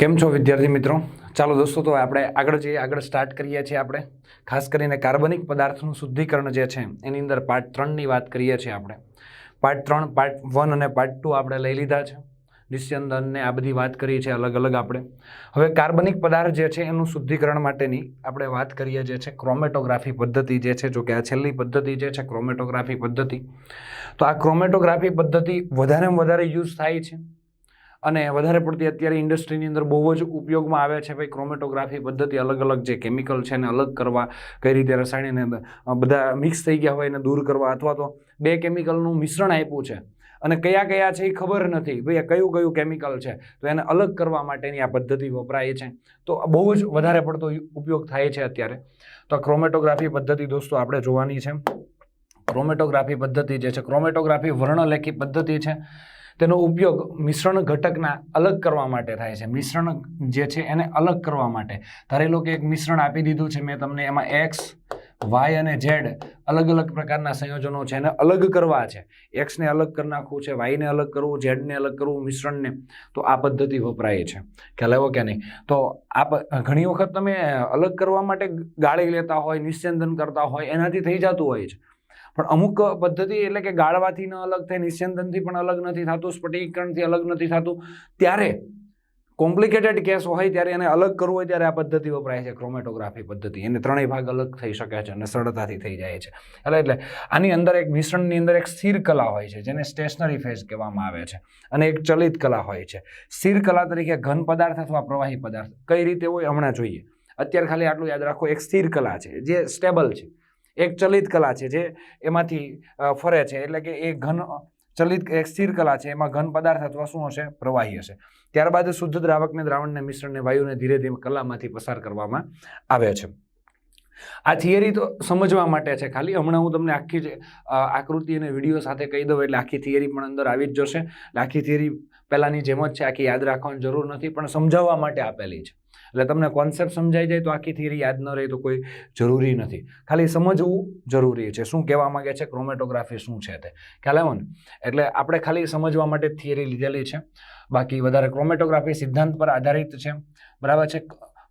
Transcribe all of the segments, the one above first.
કેમ છો વિદ્યાર્થી મિત્રો? ચાલો દોસ્તો, તો આપણે આગળ જઈએ, આગળ સ્ટાર્ટ કરીએ છીએ આપણે. ખાસ કરીને કાર્બનિક પદાર્થનું શુદ્ધિકરણ જે છે, એની અંદર પાર્ટ ત્રણની વાત કરીએ છીએ આપણે. પાર્ટ ત્રણ પાર્ટ વન અને પાર્ટ ટુ આપણે લઈ લીધા છે. નિસ્યંદનને આ બધી વાત કરીએ છીએ અલગ અલગ આપણે. હવે કાર્બનિક પદાર્થ જે છે, એનું શુદ્ધિકરણ માટેની આપણે વાત કરીએ જે છે ક્રોમેટોગ્રાફી પદ્ધતિ જે છે જો કે આ છેલ્લી પદ્ધતિ જે છે ક્રોમેટોગ્રાફી પદ્ધતિ. તો આ ક્રોમેટોગ્રાફી પદ્ધતિ વધારેમાં વધારે યુઝ થાય છે. અને વધારે પડતી અત્યારે ઇન્ડસ્ટ્રીની અંદર બહુ જ ઉપયોગમાં આવે છે ભાઈ ક્રોમેટોગ્રાફી પદ્ધતિ અલગ અલગ જે કેમિકલ છે એને અલગ કરવા કઈ રીતે રસાયણને અ, બધા મિક્સ થઈ ગયા હોય એને દૂર કરવા અથવા તો બે કેમિકલનું મિશ્રણ આપ્યું છે. અને કયા કયા છે એ ખબર નથી. ભાઈ આ કયું કયું કેમિકલ છે? તો એને અલગ કરવા માટેની આ પદ્ધતિ વપરાય છે. તો બહુ જ વધારે પડતો ઉપયોગ થાય છે અત્યારે. તો ક્રોમેટોગ્રાફી પદ્ધતિ દોસ્તો આપણે જોવાની છે. ક્રોમેટોગ્રાફી પદ્ધતિ જે છે ક્રોમેટોગ્રાફી વર્ણલેખી પદ્ધતિ છે. તેનો ઉપયોગ મિશ્રણ ઘટકના અલગ કરવા માટે થાય છે. મિશ્રણ જે છે એને અલગ કરવા માટે. ધારી લો કે એક મિશ્રણ આપી દીધું છે, મેં તમને એમાં એક્સ વાય અને ઝેડ અલગ અલગ પ્રકારના સંયોજનો છે એને અલગ કરવા છે. એક્સને અલગ કરી નાખવું છે વાયને અલગ કરવું ઝેડને અલગ કરવું, મિશ્રણને. તો આ પદ્ધતિ વપરાય છે. ખ્યાલ આવ્યો કે નહીં? તો આ ઘણી વખત તમે અલગ કરવા માટે ગાળી લેતા હોય, નિસ્યંદન કરતા હોય, એનાથી થઈ જતું હોય છે. પણ અમુક પદ્ધતિ એટલે કે ગાળવાથી ન અલગ થાય, નિસ્યંદનથી પણ અલગ નથી થતું, સ્ફટિકીકરણથી અલગ નથી થતું. ત્યારે કોમ્પ્લિકેટેડ કેસ હોય ત્યારે એને અલગ કરવું હોય ત્યારે આ પદ્ધતિ વપરાય છે, ક્રોમેટોગ્રાફી પદ્ધતિ. એને ત્રણેય ભાગ અલગ થઈ શકે છે અને સરળતાથી થઈ જાય છે. એટલે એટલે આની અંદર એક મિશ્રણની અંદર એક સ્થિર કલા હોય છે, જેને સ્ટેશનરી ફેઝ કહેવામાં આવે છે અને એક ચલિત કલા હોય છે. સ્થિર કલા તરીકે ઘન પદાર્થ અથવા પ્રવાહી પદાર્થ કઈ રીતે હોય હમણાં જોઈએ. અત્યારે ખાલી આટલું યાદ રાખો, એક સ્થિર કલા છે, જે સ્ટેબલ છે. એક ચલિત કલા છે, જે એમાંથી ફરે છે. એટલે કે એ ઘન, ચલિત, એક સ્થિર કલા છે. એમાં ઘન પદાર્થ અથવા શું હશે? પ્રવાહી હશે. ત્યારબાદ શુદ્ધ દ્રાવકને દ્રાવણને મિશ્રણને વાયુને ધીરે ધીરે કલામાંથી પસાર કરવામાં આવે છે. આ થિયરી તો સમજવા માટે છે ખાલી. હમણાં હું તમને આખી જ આકૃતિ અને વીડિયો સાથે કહી દઉં, એટલે આખી થિયરી પણ અંદર આવી જ જશે. એટલે આખી થિયરી પહેલાંની જેમ જ છે. આખી યાદ રાખવાની જરૂર નથી, પણ સમજાવવા માટે આપેલી છે. એટલે તમને કોન્સેપ્ટ સમજાઈ જાય તો આખી થિયરી યાદ ન રહે તો કોઈ જરૂરી નથી. ખાલી સમજવું જરૂરી છે. શું કહેવા માંગે છે? ક્રોમેટોગ્રાફી શું છે તે? ખ્યાલ આવ્યો ને? એટલે આપણે ખાલી સમજવા માટે થિયરી લીધેલી છે. બાકી વધારે ક્રોમેટોગ્રાફી સિદ્ધાંત પર આધારિત છે. બરાબર છે?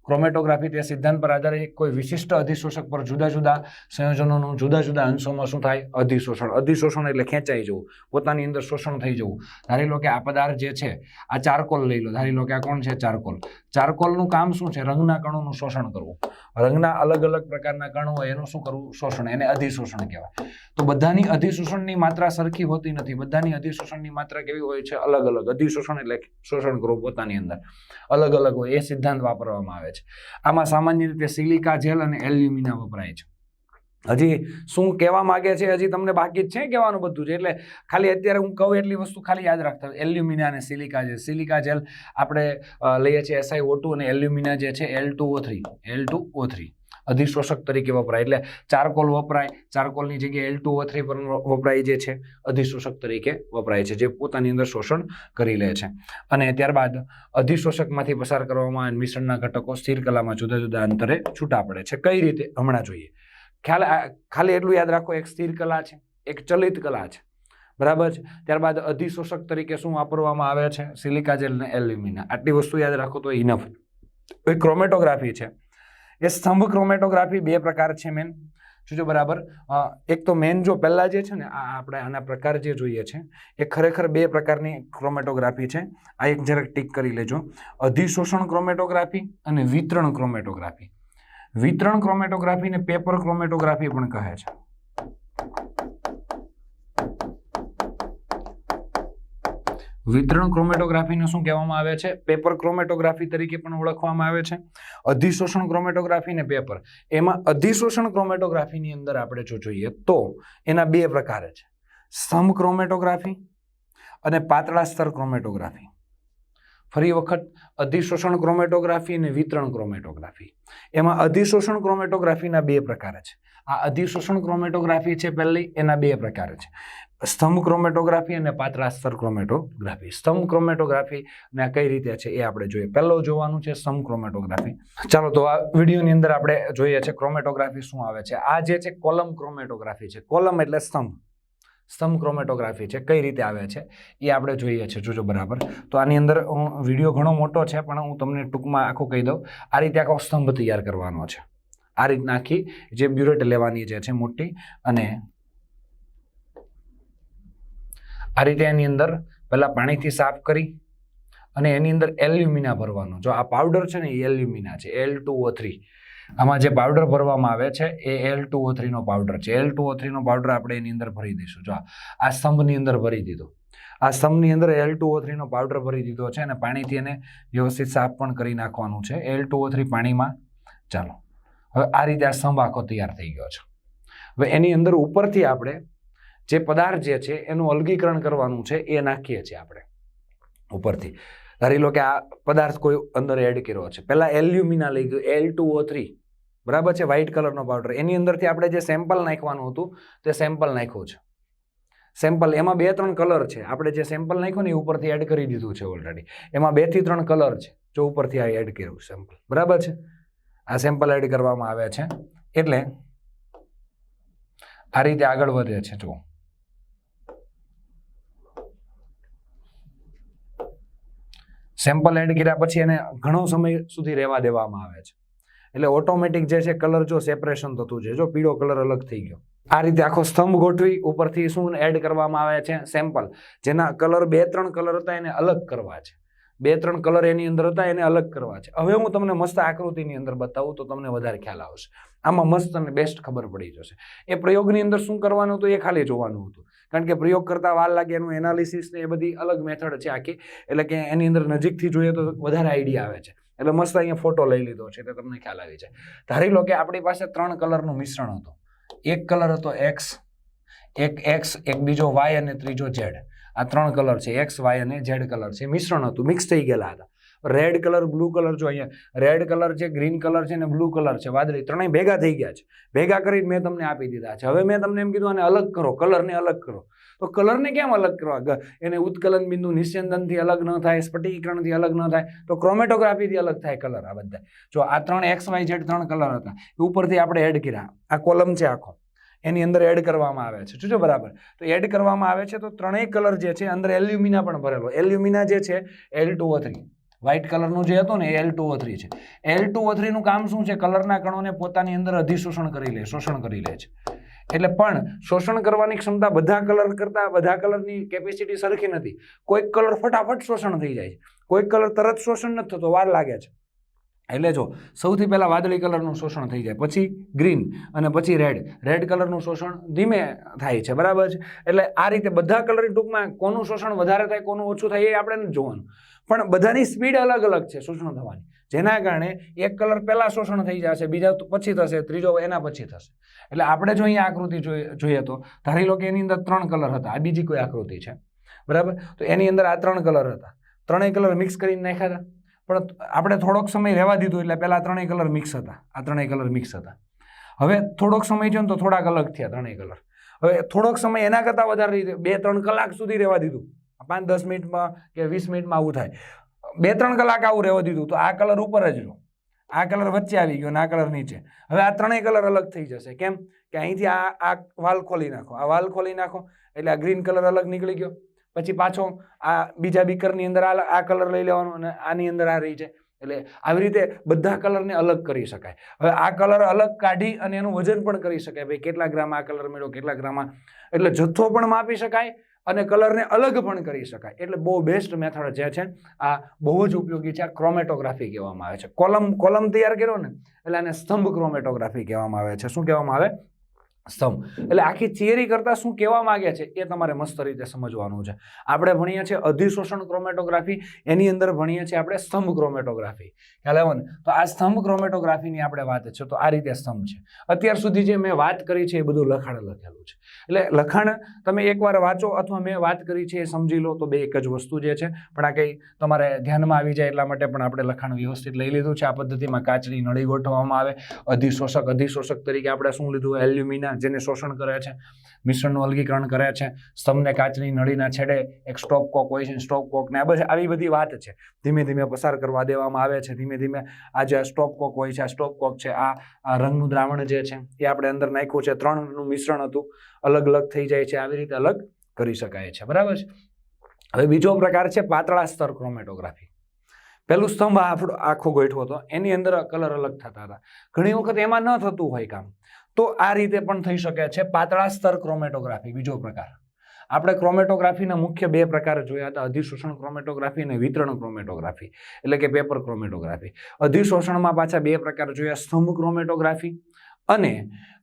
ક્રોમેટોગ્રાફી તે સિદ્ધાંત પર આધારિત કોઈ વિશિષ્ટ અધિશોષક પર જુદા જુદા સંયોજનોનું જુદા જુદા અંશોમાં શું થાય? અધિશોષણ. અધિશોષણ એટલે ખેંચાઈ જવું. પોતાની અંદર શોષણ થઈ જવું. ધારી લો કે આ પદાર્થ જે છે, આ ચારકોલ લઈ લો. ધારી લો કે આ કોણ છે? ચારકોલ. ચારકોલનું કામ શું છે? રંગના કણોનું શોષણ કરવું. રંગના અલગ અલગ પ્રકારના કણો હોય, એનું શું કરવું? શોષણ, એને અધિશોષણ કહેવાય. તો બધાની અધિશોષણની માત્રા સરખી હોતી નથી. બધાની અધિશોષણની માત્રા કેવી હોય છે? અલગ અલગ. અધિશોષણ એટલે શોષણ કરવું પોતાની અંદર. અલગ અલગ હોય, એ સિદ્ધાંત વાપરવામાં આવે છે. આમાં સામાન્ય રીતે સિલિકા જેલ અને એલ્યુમિના વપરાય છે. હજી શું કહેવા માગે છે, હજી તમને બાકી છે કહેવાનું બધું છે એટલે ખાલી અત્યારે હું કહું એટલી વસ્તુ ખાલી યાદ રાખતા. એલ્યુમિના અને સિલિકા છે સિલિકા જેલ આપણે લઈએ છીએ એસઆઈ ઓ ટુ અને એલ્યુમિના જે છે L two O three L two O three અધિશોષક તરીકે વપરાય. એટલે ચારકોલ વપરાય. ચારકોલની જગ્યાએ એલ ટુ ઓ થ્રી પર વપરાય જે છે, અધિશોષક તરીકે વપરાય છે, જે પોતાની અંદર શોષણ કરી લે છે. અને ત્યારબાદ અધિશોષકમાંથી પસાર કરવામાં મિશ્રણના ઘટકો સ્થિર કલામાં જુદા જુદા અંતરે છૂટા પડે છે. કઈ રીતે? હમણાં જોઈએ. ખ્યાલ ખાલી એટલું યાદ રાખો, એક સ્થિર કલા છે, એક ચલિત કલા છે. બરાબર છે? ત્યારબાદ અધિશોષક તરીકે શું વાપરવામાં આવે છે? સિલિકા જેલ અને એલ્યુમિના. આટલી વસ્તુ યાદ રાખો તો ઇનફ એ ક્રોમેટોગ્રાફી છે. એ સ્તંભ ક્રોમેટોગ્રાફી બે પ્રકાર છે મેન જોજો બરાબર? એક તો મેન જો પહેલાં જે છે ને, આ આપણે આના પ્રકાર જે જોઈએ છે, એ ખરેખર બે પ્રકારની ક્રોમેટોગ્રાફી છે. આ એક જરાક ટીક કરી લેજો. અધિશોષણ ક્રોમેટોગ્રાફી અને વિતરણ ક્રોમેટોગ્રાફી વિતરણ ક્રોમેટોગ્રાફી ને પેપર ક્રોમેટોગ્રાફી પણ કહે છે. વિતરણ ક્રોમેટોગ્રાફીને શું કહેવામાં આવે છે? પેપર ક્રોમેટોગ્રાફી તરીકે પણ ઓળખવામાં આવે છે. અધિશોષણ ક્રોમેટોગ્રાફી ને પેપર. એમાં અધિશોષણ ક્રોમેટોગ્રાફીની અંદર આપણે જો જોઈએ તો એના બે પ્રકાર છે. સમ ક્રોમેટોગ્રાફી અને પાતળા સ્તર ક્રોમેટોગ્રાફી. ફરી વખત અધિશોષણ ક્રોમેટોગ્રાફી અને વિતરણ ક્રોમેટોગ્રાફી એમાં અધિશોષણ ક્રોમેટોગ્રાફીના બે પ્રકાર છે. આ અધિશોષણ ક્રોમેટોગ્રાફી છે પહેલી, એના બે પ્રકાર છે. સ્તંભ ક્રોમેટોગ્રાફી અને પાત્રાસ્તર ક્રોમેટોગ્રાફી સ્તંભ ક્રોમેટોગ્રાફી ને કઈ રીતે છે એ આપણે જોઈએ. પહેલો જોવાનું છે સ્તંભ ક્રોમેટોગ્રાફી ચાલો તો આ વિડીયોની અંદર આપણે જોઈએ છે ક્રોમેટોગ્રાફી શું આવે છે. આ જે છે કોલમ ક્રોમેટોગ્રાફી છે. કોલમ એટલે સ્તંભ. સ્તંભ ક્રોમેટોગ્રાફી છે, કઈ રીતે આવે છે, એ આપણે જોઈએ છે, જોજો બરાબર. તો આની અંદર વીડિયો ઘણો મોટો છે, પણ હું તમને ટૂંકમાં આખું કહી દઉં. આ રીતે આખો સ્તંભ તૈયાર કરવાનો છે. આ રીતના આખી જે બ્યુરેટ લેવાની જે છે મોટી અને આ રીતે એની અંદર પહેલાં પાણીથી સાફ કરી અને એની અંદર એલ્યુમિના ભરવાનો. જો આ પાવડર છે ને એ એલ્યુમિના છે એલ ટુ ઓ થ્રી. આમાં જે પાવડર ભરવામાં આવે છે, એ એલ ટુ ઓ થ્રીનો પાવડર છે. એલ ટુ ઓ થ્રીનો પાવડર આપણે એની અંદર ભરી દઈશું. જો આ- સ્તંભની અંદર ભરી દીધો. આ સ્તંભની અંદર એલ ટુ ઓ થ્રીનો પાવડર ભરી દીધો છે અને પાણીથી એને વ્યવસ્થિત સાફ પણ કરી નાખવાનું છે. એલ ટુ ઓ થ્રી પાણીમાં, ચાલો. હવે આ રીતે આ સ્તંભ આખો તૈયાર થઈ ગયો છે. હવે એની અંદર ઉપરથી આપણે જે પદાર્થ જે છે, એનું અલગીકરણ કરવાનું છે, એ નાખીએ છીએ આપણે. ઉપરથી. ધારી લો કે આ પદાર્થ કોઈ અંદર એડ કર્યો છે. પહેલાં એલ્યુમિના લઈ ગયું એલ ટુ ઓ થ્રી બરાબર છે? વ્હાઇટ કલરનો પાવડર એની અંદરથી આપણે જે સેમ્પલ નાખવાનું હતું, તે સેમ્પલ નાખ્યું છે. સેમ્પલ એમાં બે, ત્રણ કલર છે. આપણે જે સેમ્પલ નાખ્યું ને એ ઉપરથી એડ કરી દીધું છે ઓલરેડી એમાં બેથી ત્રણ કલર છે, જો ઉપરથી આ એડ કર્યું સેમ્પલ બરાબર છે? આ સેમ્પલ એડ કરવામાં આવે છે. એટલે આ રીતે આગળ વધે છે જો સેમ્પલ એડ કર્યા પછી એને ઘણો સમય સુધી રહેવા દેવામાં આવે છે. એટલે ઓટોમેટિક જે છે કલર જો સેપરેશન થતું છે જો પીળો કલર અલગ થઈ ગયો. આ રીતે આખો સ્તંભ ગોઠવી, ઉપરથી શું એડ કરવામાં આવે છે? સેમ્પલ જેના કલર બે ત્રણ કલર હતા, એને અલગ કરવા છે. બે ત્રણ કલર એની અંદર હતા, એને અલગ કરવા છે. હવે હું તમને મસ્ત આકૃતિની અંદર બતાવું, તો તમને વધારે ખ્યાલ આવશે. આમાં મસ્ત અને બેસ્ટ ખબર પડી જશે. એ પ્રયોગની અંદર શું કરવાનું હતું? એ ખાલી જોવાનું હતું. કારણ કે પ્રયોગ કરતા વાર લાગે, એનું એનાલિસિસ ને એ બધી અલગ મેથડ છે આખી. એટલે કે એની અંદર નજીકથી જોઈએ તો વધારે આઈડિયા આવે છે. એટલે મસ્ત અહીંયા ફોટો લઈ લીધો છે એટલે તમને ખ્યાલ આવી જાય. ધારી લો કે આપણી પાસે ત્રણ કલરનું મિશ્રણ હતું. એક કલર હતો એક્સ, એક એક્સ, એક બીજો વાય અને ત્રીજો ઝેડ. આ ત્રણ કલર છે, એક્સ, વાય અને ઝેડ કલર છે. મિશ્રણ હતું મિક્સ થઈ ગયેલા હતા. રેડ કલર, બ્લુ કલર જો અહીંયા, રેડ કલર છે, ગ્રીન કલર છે અને બ્લુ કલર છે. વાદળી ત્રણેય ભેગા થઈ ગયા છે. ભેગા કરી મેં તમને આપી દીધા છે. હવે મેં તમને એમ કીધું આને અલગ કરો, કલરને અલગ કરો. તો કલરને કેમ અલગ કરવા? એને ઉત્કલન બિંદુ નિશ્ચંદનથી અલગ ન થાય, સ્ફટિકીકરણથી અલગ ન થાય, તો ક્રોમેટોગ્રાફીથી અલગ થાય કલર આ બધા. જો આ ત્રણ એક્સ, વાય, ઝેડ ત્રણ કલર હતા ઉપરથી આપણે એડ કર્યા. આ કોલમ છે આખો. એની અંદર એડ કરવામાં આવે છે. જોજો બરાબર. તો એડ કરવામાં આવે છે, તો ત્રણેય કલર જે છે અંદર એલ્યુમિના પણ ભરેલો. એલ્યુમિના જે છે, L two O three. White કલરનું જે હતું ને એલ ટુ ઓ થ્રી છે. એલ ટુ ઓ થ્રીનું કામ શું છે? કલરના કણોને પોતાની અંદર અધિશોષણ કરી લે, શોષણ કરી લે છે. એટલે પણ શોષણ કરવાની ક્ષમતા બધા કલર કરતાં બધા કલરની કેપેસિટી સરખી નથી. કોઈક કલર ફટાફટ શોષણ થઈ જાય છે. કોઈક કલર તરત શોષણ નથી થતો, વાર લાગે છે. એટલે જો સૌથી પહેલાં વાદળી કલરનું શોષણ થઈ જાય, પછી ગ્રીન અને પછી રેડ રેડ કલરનું શોષણ ધીમે થાય છે, બરાબર છે? એટલે આ રીતે બધા કલરની ટૂંકમાં કોનું શોષણ વધારે થાય, કોનું ઓછું થાય એ આપણે નથી જોવાનું. પણ બધાની સ્પીડ અલગ અલગ છે શોષણ થવાની. જેના કારણે એક કલર પહેલાં શોષણ થઈ જશે, બીજા પછી થશે, ત્રીજો એના પછી થશે. એટલે આપણે જો અહીંયા આકૃતિ જોઈએ તો, ધારી લો કે એની અંદર ત્રણ કલર હતા. આ બીજી કોઈ આકૃતિ છે. બરાબર? તો એની અંદર આ ત્રણ કલર હતા. ત્રણેય કલર મિક્સ કરીને નાખ્યા હતા. પણ આપણે થોડોક સમય રહેવા દીધો એટલે પહેલાં ત્રણેય કલર મિક્સ હતા. આ ત્રણેય કલર મિક્સ હતા. હવે થોડોક સમય છે ને તો થોડાક અલગ થયા ત્રણેય કલર. હવે થોડોક સમય એના કરતાં વધારે રીતે બે, ત્રણ કલાક સુધી રહેવા દીધું. પાંચ, દસ મિનિટમાં કે વીસ મિનિટમાં આવું થાય. બે ત્રણ કલાક આવું રહેવા દીધું તો આ કલર ઉપર જ રહ્યો આ કલર વચ્ચે આવી ગયો અને આ કલર નીચે. હવે આ ત્રણેય કલર અલગ થઈ જશે. કેમ? કે અહીંથી આ આ વાલ ખોલી નાખો. આ વાલ ખોલી નાખો એટલે આ ગ્રીન કલર અલગ નીકળી ગયો. પછી પાછો આ બીજા બીકરની અંદર આ આ કલર લઈ લેવાનો અને આની અંદર આ રહી છે એટલે આવી રીતે બધા કલરને અલગ કરી શકાય. હવે આ કલર અલગ કાઢી અને એનું વજન પણ કરી શકાય. ભાઈ, કેટલા ગ્રામ આ કલર મેળવો કેટલા ગ્રામ એટલે જથ્થો પણ માપી શકાય અને કલરને અલગ પણ કરી શકાય. એટલે બહુ બેસ્ટ મેથડ જે છે, આ બહુ જ ઉપયોગી છે, આ ક્રોમેટોગ્રાફી કહેવામાં આવે છે. કોલમ કોલમ તૈયાર કર્યો ને, એટલે આને સ્તંભ ક્રોમેટોગ્રાફી કહેવામાં આવે છે. શું કહેવામાં આવે? સ્તંભ. એટલે આખી થિયરી કરતાં શું કહેવા માંગે છે એ તમારે મસ્ત રીતે સમજવાનું છે. આપણે ભણીએ છીએ અધિશોષણ ક્રોમેટોગ્રાફી એની અંદર ભણીએ છીએ આપણે સ્તંભ ક્રોમેટોગ્રાફી ખ્યાલ આવે તો આ સ્તંભ ક્રોમેટોગ્રાફીની આપણે વાત છે. તો આ રીતે સ્તંભ છે. અત્યાર સુધી જે મેં વાત કરી છે એ બધું લખાણ લખેલું છે. એટલે લખાણ તમે એકવાર વાંચો અથવા મેં વાત કરી છે એ સમજી લો તો બે એક જ વસ્તુ જે છે. પણ આ કંઈ તમારે ધ્યાનમાં આવી જાય એટલા માટે પણ આપણે લખાણ વ્યવસ્થિત લઈ લીધું છે. આ પદ્ધતિમાં કાચની નળી ગોઠવવામાં આવે. અધિશોષક અધિશોષક તરીકે આપણે શું લીધું? એલ્યુમિના જેને શોષણ કરે છે, મિશ્રણનું અલગીકરણ કરે છે, સ્તંભને કાચની નળીના છેડે એક સ્ટોપ કોક હોય છે સ્ટોપ કોક ને આ બધી, આવી બધી વાત છે. ધીમે ધીમે પસાર કરવા દેવામાં આવે છે. ધીમે ધીમે આ જે સ્ટોપ કોક હોય છે, આ સ્ટોપ કોક છે, આ આ રંગનું દ્રાવણ જે છે, એ આપણે અંદર નાખ્યું છે. ત્રણનું મિશ્રણ હતું. અલગ અલગ થઈ જાય છે. આવી રીતે અલગ કરી શકાય છે. બરાબર છે? હવે બીજો પ્રકાર છે પાતળા સ્તર ક્રોમેટોગ્રાફી. પહેલું સ્તંભ આપણો આખો ગોઠવો હતો એની અંદર કલર અલગ થતા હતા. ઘણી વખત એમાં ન થતું હોય કામ. તો આ રીતે પણ થઈ શકે છે પાતળા સ્તર ક્રોમેટોગ્રાફી બીજો પ્રકાર. આપણે ક્રોમેટોગ્રાફીના મુખ્ય બે પ્રકાર જોયા હતા. અધિશોષણ ક્રોમેટોગ્રાફી અને વિતરણ ક્રોમેટોગ્રાફી એટલે કે પેપર ક્રોમેટોગ્રાફી અધિશોષણમાં પાછા બે પ્રકાર જોયા, સ્તંભ ક્રોમેટોગ્રાફી અને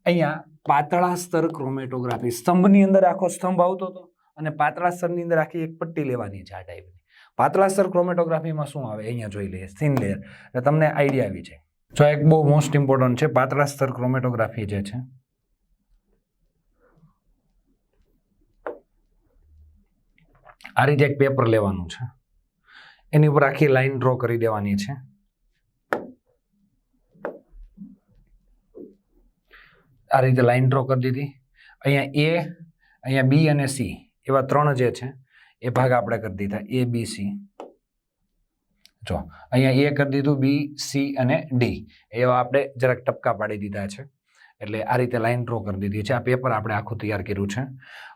અહીંયા પાતળા સ્તર ક્રોમેટોગ્રાફી સ્તંભની અંદર આખો સ્તંભ આવતો હતો અને પાતળા સ્તરની અંદર આખી એક પટ્ટી લેવાની છે આ ટાઈપની પાતળા સ્તર ક્રોમેટોગ્રાફીમાં શું આવે? અહીંયા જોઈ લઈએ થિન લેયર તમને આઈડિયા આવી જાય. જો એક બહુ મોસ્ટ ઇમ્પોર્ટન્ટ છે, પાતળા સ્તર ક્રોમેટોગ્રાફી જે છે. આ રીતે એક પેપર લેવાનું છે. એની ઉપર આખી લાઈન ડ્રો કરી દેવાની છે. આ રીતે લાઈન ડ્રો કરી દીધી. અહીંયા એ અહીંયા બી અને સી એવા ત્રણ જે છે, એ ભાગ આપણે કરી દીધા. એ બી સી જો, અહીંયા એ કરી દીધું બી, સી અને ડી. એવા આપણે જરાક ટપકા પાડી દીધા છે. એટલે આ રીતે લાઈન ડ્રો કરી દીધી છે. આ પેપર આપણે આખું તૈયાર કર્યું છે.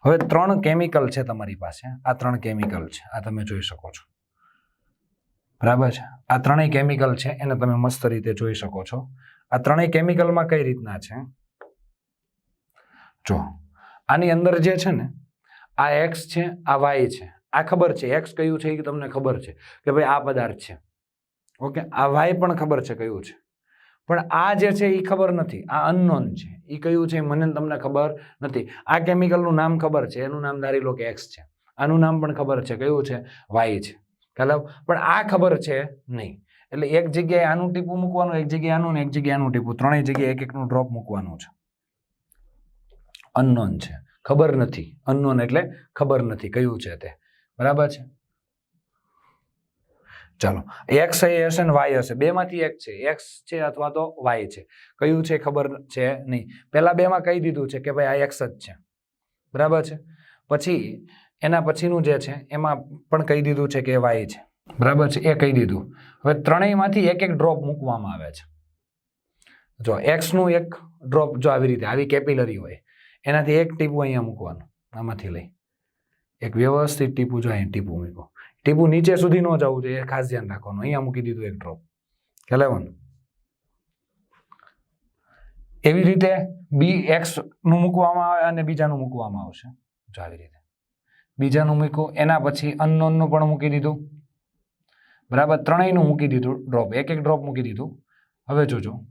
હવે ત્રણ કેમિકલ છે તમારી પાસે. આ ત્રણ કેમિકલ છે. આ તમે જોઈ શકો છો. બરાબર છે? આ ત્રણેય કેમિકલ છે. એને તમે મસ્ત રીતે જોઈ શકો છો. આ ત્રણેય કેમિકલમાં કઈ રીતના છે? જો, આની અંદર જે છે ને, આ એક્સ છે, આ વાય છે. આ ખબર છે. એક્સ કયું છે એ તમને ખબર છે કે ભાઈ આ પદાર્થ છે. ઓકે? આ વાય પણ ખબર છે કયું છે. પણ આ જે છે એ ખબર નથી. આ અનનોન છે. એ કયું છે મને તમને ખબર નથી. આ કેમિકલનું નામ ખબર છે. એનું નામ ધારી લો કે એક્સ છે. આનું નામ પણ ખબર છે. કયું છે? વાય છે. ખ્યાલ? પણ આ ખબર છે નહીં. એટલે એક જગ્યાએ આનું ટીપું મૂકવાનું, એક જગ્યાએ આનું ને એક જગ્યાએ આનું ટીપું. ત્રણેય જગ્યાએ એક એકનું ડ્રોપ મૂકવાનું છે. અનનોન છે. ખબર નથી. અનનોન એટલે ખબર નથી. કયું છે તે? બરાબર છે? ચાલો એક્સ હશે ને વાય હશે, બેમાંથી એક છે એક્સ છે અથવા તો વાય છે. કયું છે ખબર છે નહીં. પહેલા બેમાં કહી દીધું છે કે ભાઈ આ એક્સ જ છે. બરાબર છે? પછી એના પછીનું જે છે, એમાં પણ કહી દીધું છે કે વાય છે. બરાબર છે? એ કહી દીધું. હવે ત્રણેયમાંથી એક એક ડ્રોપ મૂકવામાં આવે છે. જો એક્સનું એક ડ્રોપ જો આવી રીતે, આવી કેપિલરી હોય, એનાથી એક ટીપું અહીંયા મૂકવાનું, આમાંથી લઈ. એક વ્યવસ્થિત ટીપું જો અહીં ટીપું મૂકો ટીપું નીચે સુધી ન જવું જોઈએ ખાસ ધ્યાન રાખવાનું. અહીંયા મૂકી દીધું એક ડ્રોપ ખ્યાલ એવી રીતે બી એક્સનું મૂકવામાં આવે અને બીજાનું મૂકવામાં આવશે. જો આવી રીતે. બીજાનું મૂક્યું, એના પછી અનનોનનું પણ મૂકી દીધું. બરાબર, ત્રણેયનું મૂકી દીધું ડ્રોપ એક એક ડ્રોપ મૂકી દીધું. હવે જોજો.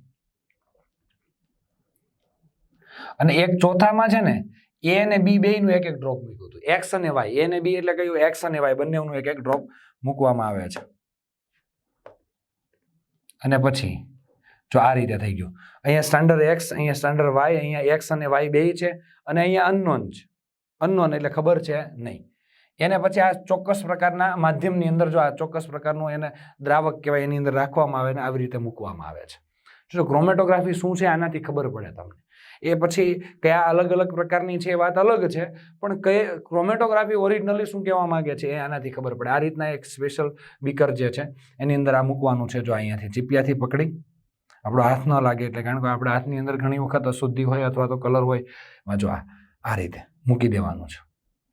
અને એક ચોથામાં છે ને એ અને બી બેયનું એક એક ડ્રોપ મૂક્યું હતું. એક્સ અને વાય એ અને બી એટલે કહ્યું એક્સ અને વાય બંનેનું એક એક ડ્રોપ મૂકવામાં આવે છે. અને પછી, જો આ રીતે થઈ ગયું. અહીંયા સ્ટાન્ડર્ડ એક્સ અહીંયા સ્ટાન્ડર્ડ વાય અહીંયા એક્સ અને વાય બે છે અને અહીંયા અનનોન છે. અનનોન એટલે ખબર છે નહીં. એને પછી આ ચોક્કસ પ્રકારના માધ્યમની અંદર જો આ ચોક્કસ પ્રકારનું એને દ્રાવક કહેવાય, એની અંદર રાખવામાં આવે ને આવી રીતે મૂકવામાં આવે છે. જો ક્રોમેટોગ્રાફી શું છે આનાથી ખબર પડે તમને. એ પછી કયા અલગ અલગ પ્રકારની છે એ વાત અલગ છે. પણ કઈ ક્રોમેટોગ્રાફી ઓરિજિનલી શું કહેવા માંગે છે એ આનાથી ખબર પડે. આ રીતના એક સ્પેશિયલ બીકર જે છે, એની અંદર આ મૂકવાનું છે જો અહીંયાથી ચીપિયાથી પકડી. આપણો હાથ ન લાગે એટલે કારણ કે આપણા હાથની અંદર ઘણી વખત અશુદ્ધિ હોય અથવા તો કલર હોય જો આ આ રીતે મૂકી દેવાનું છે.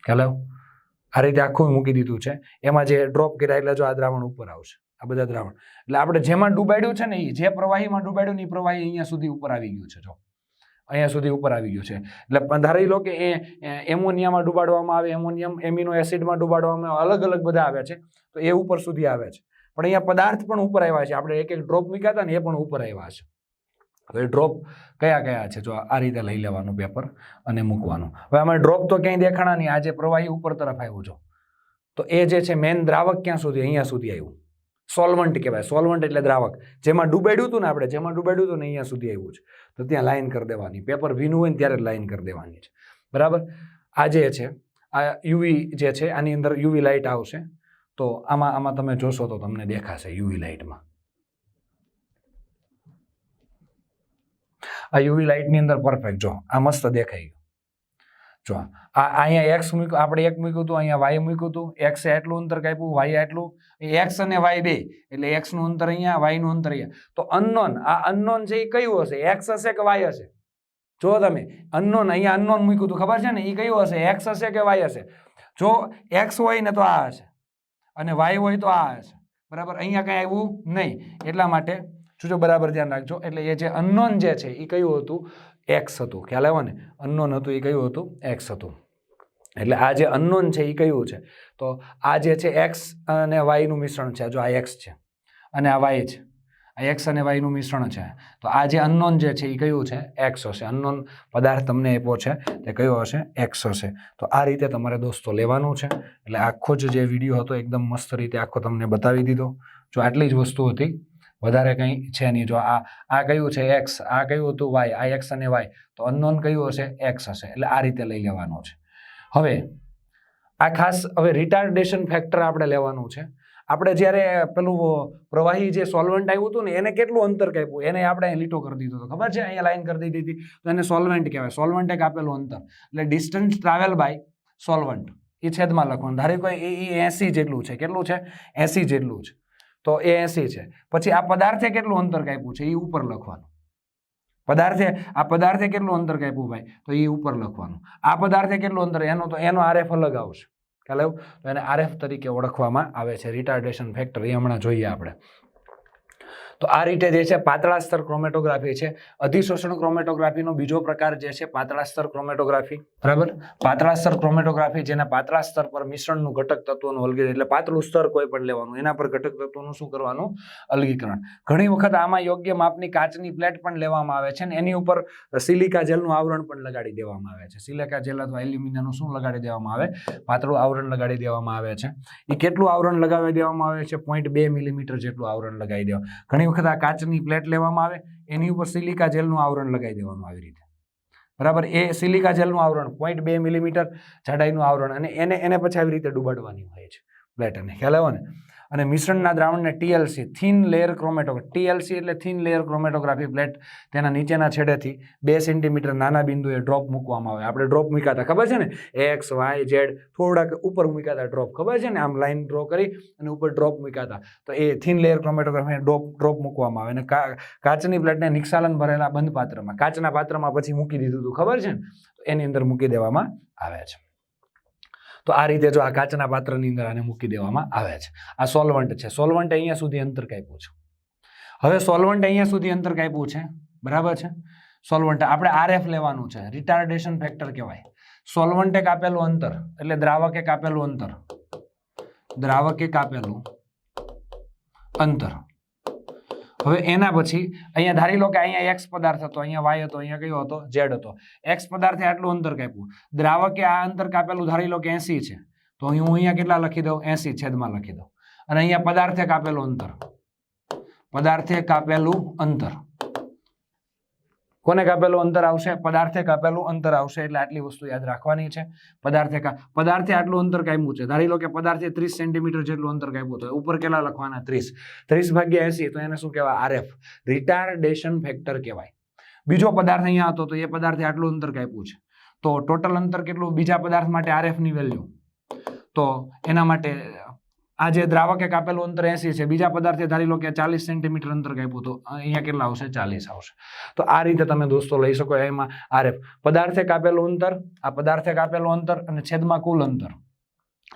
ખ્યાલ આ રીતે આખું મૂકી દીધું છે. એમાં જે ડ્રોપ કર્યા એટલે જો આ દ્રાવણ ઉપર આવશે. આ બધા દ્રાવણ. એટલે આપણે જેમાં ડૂબાડ્યું છે ને એ જે પ્રવાહીમાં ડૂબાડ્યું ને એ પ્રવાહી અહીંયા સુધી ઉપર આવી ગયું છે, જો. અહીંયા સુધી ઉપર આવી ગયું છે. એટલે ધારી લો કે એ એમોનિયામાં ડૂબાડવામાં આવે, એમોનિયમ એમિનો એસિડમાં ડૂબાડવામાં અલગ અલગ બધા આવે છે, તો એ ઉપર સુધી આવે છે. પણ અહીંયા પદાર્થ પણ ઉપર આવ્યા છે. આપણે એક એક ડ્રોપ મૂક્યા હતા ને એ પણ ઉપર આવ્યા છે. હવે ડ્રોપ કયા કયા છે? જો આ રીતે લઈ લેવાનું પેપર અને મૂકવાનું. હવે આમાં ડ્રોપ તો ક્યાંય દેખાણા નહીં. આજે પ્રવાહી ઉપર તરફ આવ્યું છો તો એ જે છે મેન દ્રાવક ક્યાં સુધી? અહીંયા સુધી આવ્યું. સોલ્વન્ટ કહેવાય, સોલ્વન્ટ એટલે દ્રાવક. જેમાં ડૂબાડ્યું હતું ને આપણે, જેમાં ડૂબાડ્યું હતું ને અહીંયા સુધી આવ્યું છે. તો ત્યાં લાઈન કરી દેવાની. પેપર ભીનું હોય ને ત્યારે લાઇન કરી દેવાની છે. બરાબર? આ જે છે, આ યુવી જે છે, આની અંદર યુવી લાઇટ આવશે. તો આમાં આમાં તમે જોશો તો તમને દેખાશે યુવી લાઇટમાં આ યુવી લાઇટની અંદર પરફેક્ટ જો, આ મસ્ત દેખાઈ ગયું. જો, આ અહીંયા એક્સ મૂક્યું, આપણે એક મૂક્યું હતું, અહીંયા વાય મૂક્યું હતું એક્સે એટલું અંતર કાપ્યું વાય એટલું એક્સ અને વાય બે, એટલે એક્સનું અંતર અહીંયા વાયનું અંતર અહીંયા. તો અનનોન આ અનનોન છે એ કયું હશે? એક્સ હશે કે વાય હશે? જો તમે અનનોન અહીંયા અનનોન મૂક્યું હતું, ખબર છે ને? એ કયું હશે? એક્સ હશે કે વાય હશે? જો એક્સ હોય ને તો આ હશે, અને વાય હોય તો આ હશે. બરાબર? અહીંયા કાંઈ આવ્યું નહીં. એટલા માટે, જોજો, બરાબર ધ્યાન રાખજો. એટલે એ જે અનનોન જે છે, એ કયું હતું? એક્સ હતું. ખ્યાલ આવ્યો ને? અનનોન હતું, એ કયું હતું? એક્સ હતું. એટલે આ જે અનનોન છે, એ કયું છે? તો આ જે છે, એક્સ અને વાયનું મિશ્રણ છે. જો આ એક્સ છે. અને આ વાય છે. આ એક્સ અને વાયનું મિશ્રણ છે. તો આ જે અનનોન જે છે, એ કયું છે? એક્સ હશે. અનનોન પદાર્થ તમને આપ્યો છે, તે કયો હશે? એક્સ હશે. તો આ રીતે તમારે દોસ્તો લેવાનું છે. એટલે આખો જ જે વીડિયો હતો, એકદમ મસ્ત રીતે આખો તમને બતાવી દીધો. જો આટલી જ વસ્તુ હતી વધારે કંઈ છે નહીં. જો આ આ કયું છે એક્સ, આ કયું હતું વાય, આ એક્સ અને વાય, તો અનનોન કયું હશે? એક્સ હશે. એટલે આ રીતે લઈ લેવાનું છે. હવે, આ ખાસ હવે રિટાર્ડેશન ફેક્ટર આપણે લેવાનું છે. આપણે જ્યારે પેલું પ્રવાહી જે સોલ્વન્ટ આવ્યું હતું ને, એને કેટલું અંતર કાપ્યું? એને આપણે અહીં લીટો કરી દીધો હતો. ખબર છે? અહીંયા લાઈન કરી દીધી હતી. તો એને સોલ્વન્ટ કહેવાય. સોલ્વન્ટ એક આપેલું અંતર. એટલે ડિસ્ટન્સ ટ્રાવેલ બાય સોલ્વન્ટ એ છેદમાં લખવાનું. ધારે કોઈ એ એસી જેટલું છે. કેટલું છે? એસી જેટલું છે. તો એ એસી છે. પછી આ પદાર્થે કેટલું અંતર કાપ્યું છે? એ ઉપર લખવાનું. પદાર્થે, આ પદાર્થે કેટલું અંતર કાપ્યું ભાઈ? તો એ ઉપર લખવાનું. આ પદાર્થે કેટલું અંતર? એનો તો, એનો આરએફ અલગ આવશે. ખ્યાલ આવ્યો? તો એને આરએફ તરીકે ઓળખવામાં આવે છે. રિટાર્ડેશન ફેક્ટર એ હમણાં જોઈએ આપણે. તો આ રીતે જે છે પાતળા સ્તર ક્રોમેટોગ્રાફી છે. અધિશોષણ ક્રોમેટોગ્રાફીનો બીજો પ્રકાર જે છે પાતળા સ્તર ક્રોમેટોગ્રાફી બરાબર? પાતળા સ્તર ક્રોમેટોગ્રાફી જેના પાતળા સ્તર પર મિશ્રણનું ઘટક તત્વોનું અલગીકરણ એટલે પાતળું સ્તર કોઈ પણ લેવાનું, એના પર ઘટક તત્વોનું શું કરવાનું? અલગીકરણ. ઘણી વખત આમાં યોગ્ય માપની કાચની પ્લેટ પણ લેવામાં આવે છે ને એની ઉપર સિલિકા જેલનું આવરણ પણ લગાડી દેવામાં આવે છે. સિલિકા જેલ અથવા એલ્યુમિનિયમનું શું લગાડી દેવામાં આવે? પાતળું આવરણ લગાડી દેવામાં આવે છે. એ કેટલું આવરણ લગાવી દેવામાં આવે છે? પોઈન્ટ બે મિલીમીટર જેટલું આવરણ લગાવી દેવા. ઘણી વખત આ કાચની પ્લેટ લેવામાં આવે, એની ઉપર સિલિકા જેલનું આવરણ લગાવી દેવાનું આવી રીતે. બરાબર? એ સિલિકા જેલનું આવરણ પોઈન્ટ બે મિલીમીટર જાડાઈનું આવરણ અને એને એને પછી આવી રીતે ડૂબાડવાની હોય છે. પ્લેટને ખ્યાલ આવ્યો ને? અને મિશ્રણના દ્રાવણને TLC thin layer chromatography TLC એટલે થીન લેયર ક્રોમેટોગ્રાફી પ્લેટ તેના નીચેના છેડેથી બે સેન્ટીમીટર નાના બિંદુએ ડ્રોપ મૂકવામાં આવે. આપણે ડ્રોપ મૂક્યા હતા, ખબર છે ને? એક્સ વાય ઝેડ થોડાક ઉપર મૂક્યા હતા ડ્રોપ, ખબર છે ને? આમ લાઈન ડ્રો કરી અને ઉપર ડ્રોપ મૂક્યા હતા. તો એ thin layer chromatography drop drop મૂકવામાં આવે. અને કાચની પ્લેટને નિક્ષાલન ભરેલા બંધ પાત્રમાં કાચના પાત્રમાં પછી મૂકી દીધું હતું, ખબર છે ને? એની અંદર મૂકી દેવામાં આવે છે. તો આ રીતે જો આ કાચના પાત્રની અંદર આને મૂકી દેવામાં આવે છે. આ સોલ્વન્ટ છે. સોલ્વન્ટ અહીંયા સુધી અંતર કાપ્યું છે. હવે સોલ્વન્ટ અહીંયા સુધી અંતર કાપ્યું છે. બરાબર છે? સોલ્વન્ટ આપણે આરએફ લેવાનું છે. રિટાર્ડેશન ફેક્ટર કહેવાય. સોલ્વન્ટે કાપેલું અંતર, એટલે દ્રાવકે કાપેલું અંતર. દ્રાવકે કાપેલું અંતર. હવે એના પછી અહીંયા ધારી લો કે અહીંયા એક્સ પદાર્થ હતો, અહીંયા વાય હતો, અહીંયા કયો હતો? ઝેડ હતો. એક્સ પદાર્થે આટલું અંતર કાપ્યું. દ્રાવકે આ અંતર કાપેલું ધારી લો કે એસી છે. તો અહીં હું અહીંયા કેટલા લખી દઉં? એસી છેદમાં લખી દઉં. અને અહીંયા પદાર્થે કાપેલું અંતર. પદાર્થે કાપેલું અંતર. કોને કાપેલું? અંતર આવશે. પદાર્થે કાપેલું અંતર આવશે. એટલે આટલી વસ્તુ યાદ રાખવાની છે. પદાર્થે પદાર્થે આટલું અંતર કાપ્યું છે. ધારી લો કે પદાર્થે ત્રીસ સેન્ટીમીટર જેટલું અંતર કાપ્યું તો ઉપર કેટલા લખવાના? ત્રીસ. ત્રીસ ભાગ્યા એસી, તો એને શું કહેવાય? આરએફ. રિટાર્ડેશન ફેક્ટર કહેવાય. બીજો પદાર્થ અહીંયા હતો, તો એ પદાર્થે આટલું અંતર કાપ્યું છે. તો ટોટલ અંતર કેટલું? બીજા પદાર્થ માટે આરએફની વેલ્યુ. તો એના માટે આ જે દ્રાવકે કાપેલું અંતર એસી છે, બીજા પદાર્થે ધારી લો કે ચાલીસ સેન્ટીમીટર અંતર કાપ્યું તો અહીંયા કેટલા આવશે? ચાલીસ આવશે. તો આ રીતે તમે દોસ્તો લઈ શકો એમાં આરએફ. પદાર્થે કાપેલું અંતર, આ પદાર્થે કાપેલું અંતર અને છેદમાં કુલ અંતર.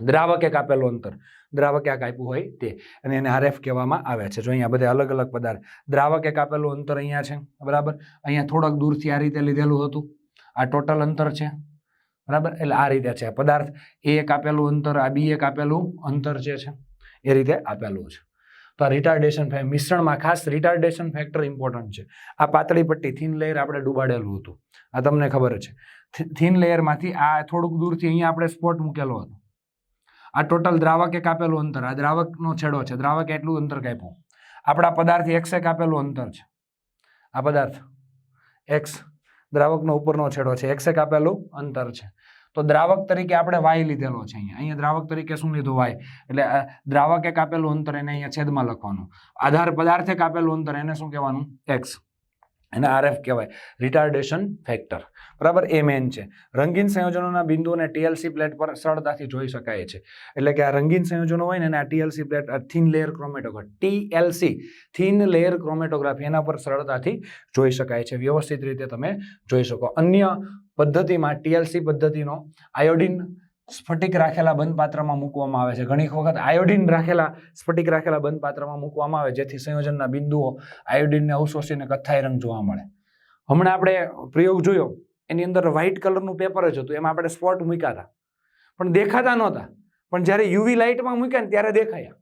દ્રાવકે કાપેલું અંતર. દ્રાવકે આ કાપ્યું હોય તે. અને એને આરએફ કહેવામાં આવે છે. જો અહીંયા બધા અલગ અલગ પદાર્થ. દ્રાવકે કાપેલું અંતર અહીંયા છે. બરાબર? અહીંયા થોડોક દૂરથી આ રીતે લીધેલું હતું. આ ટોટલ અંતર છે. બરાબર? એટલે આ રીતે છે. પદાર્થ એ એક આપેલું અંતર, આ બી એક આપેલું અંતર જે છે, એ રીતે આપેલું છે. તો આ રિટાર્ડેશન મિશ્રણમાં ખાસ રિટાર્ડેશન ફેક્ટર ઇમ્પોર્ટન્ટ છે. આ પાતળી પટ્ટી થીન લેયર આપણે ડૂબાડેલું હતું. આ તમને ખબર છે. થીન લેયરમાંથી આ થોડુંક દૂરથી અહીંયા આપણે સ્પોટ મૂકેલો હતો. આ ટોટલ દ્રાવકે કાપેલું અંતર. આ દ્રાવકનો છેડો છે. દ્રાવકે એટલું અંતર કાપ્યું. આપણા પદાર્થ એક્સે કાપેલું અંતર છે. આ પદાર્થ એક્સ દ્રાવકનો ઉપરનો છેડો છે. એક્સે કાપેલું અંતર છે. તો દ્રાવક તરીકે આપણે વાય લીધેલો છે અહીંયા. અહીંયા દ્રાવક તરીકે શું લીધું વાય એટલે દ્રાવકે કાપેલું અંતર એને અહીંયા છેદમાં લખવાનું. આધાર પદાર્થે કાપેલું અંતર, એને શું કહેવાનું? એક્સ એને આરએફ કહેવાય. રિટાર્ડેશન ફેક્ટર બરાબર? એ મેન છે. રંગીન સંયોજનોના બિંદુઓને ટીએલસી પ્લેટ પર સરળતાથી જોઈ શકાય છે. એટલે કે આ રંગીન સંયોજનો હોય ને, એને આ TLC plate thin layer chromatography TLC thin layer chromatography એના પર સરળતાથી જોઈ શકાય છે. વ્યવસ્થિત રીતે તમે જોઈ શકો. અન્ય પદ્ધતિમાં, ટીએલસી પદ્ધતિનો આયોડિન સ્ફટિક રાખેલા બંધ પાત્રમાં મૂકવામાં આવે છે. ઘણી વખત આયોડિન રાખેલા, સ્ફટિક રાખેલા બંધ પાત્રમાં મૂકવામાં આવે, જેથી સંયોજનના બિંદુઓ આયોડિનને અવશોષીને કથ્થાઈ રંગ જોવા મળે. હમણાં આપણે પ્રયોગ જોયો. એની અંદર વ્હાઇટ કલરનું પેપર જ હતું. એમાં આપણે સ્પોટ મૂક્યા હતા. પણ દેખાતા નહોતા. પણ જ્યારે યુવી લાઇટમાં મૂક્યા ને ત્યારે દેખાયા.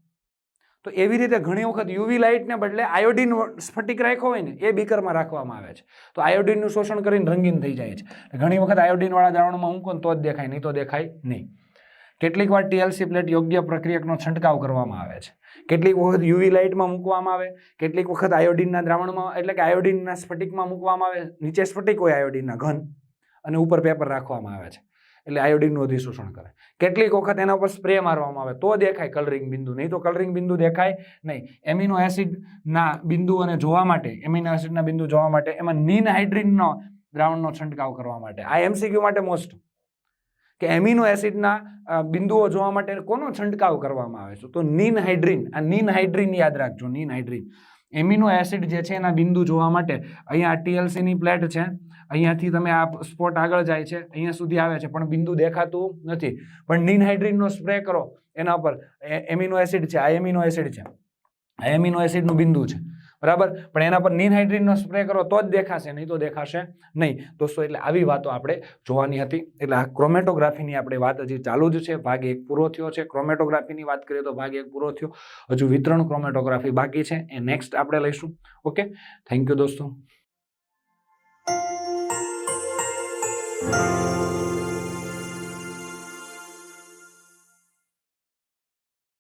તો એવી રીતે ઘણી વખત યુવી લાઇટને બદલે આયોડિન સ્ફટિક રાખ્યો હોય ને, એ બીકરમાં રાખવામાં આવે છે. તો આયોડિનનું શોષણ કરીને રંગીન થઈ જાય છે. ઘણી વખત આયોડિનવાળા દ્રાવણમાં ને તો જ દેખાય, નહીં તો દેખાય નહીં. કેટલીક વાર ટીએલસી પ્લેટ યોગ્ય પ્રક્રિયકનો છંટકાવ કરવામાં આવે છે. કેટલીક વખત યુવી લાઇટમાં મૂકવામાં આવે, કેટલીક વખત આયોડિનના દ્રાવણમાં, એટલે કે આયોડિનના સ્ફટિકમાં મૂકવામાં આવે. નીચે સ્ફટિક હોય આયોડિનના ઘન અને ઉપર પેપર રાખવામાં આવે છે. એટલે આયોડિનનું અધિશોષણ કરે. કેટલીક વખત એના ઉપર સ્પ્રે મારવામાં આવે, તો દેખાય કલરિંગ બિંદુ. નહીં તો કલરિંગ બિંદુ દેખાય નહીં. એમિનો એસિડના બિંદુઓને જોવા માટે એમિનો એસિડના બિંદુ જોવા માટે, એમાં નીન હાઇડ્રીનનો દ્રાવણનો છંટકાવ કરવા માટે. આ એમસીક્યુ માટે મોસ્ટ કે એમિનો એસિડના બિંદુઓ જોવા માટે કોનો છંટકાવ કરવામાં આવે છે? તો નીન હાઇડ્રીન આ નીન હાઇડ્રીન યાદ રાખજો નીન હાઇડ્રીન એમિનો એસિડ જે છે એના બિંદુ જોવા માટે અહીંયા ટીએલસીની પ્લેટ છે. અહીંયાથી તમે આ સ્પોટ આગળ જાય છે. અહીંયા સુધી આવે છે પણ બિંદુ દેખાતું નથી. પણ નીન હાઇડ્રીનનો સ્પ્રે કરો એના પર. એમિનો એસિડ છે આ એમિનો એસિડ છે. આ એમિનો એસિડનું બિંદુ છે. બરાબર? પણ એના પર નીન હાઇડ્રીનનો સ્પ્રે કરો તો જ દેખાશે, નહીં તો દેખાશે નહીં. દોસ્તો, એટલે આવી વાતો આપણે જોવાની હતી. એટલે આ ક્રોમેટોગ્રાફીની આપણે વાત હજી ચાલુ જ છે, ભાગ એક પૂરો થયો છે. ક્રોમેટોગ્રાફીની વાત કરીએ તો ભાગ એક પૂરો થયો. હજુ વિતરણ ક્રોમેટોગ્રાફી બાકી છે એ નેક્સ્ટ આપણે લઈશું. ઓકે? થેન્ક યુ દોસ્તો.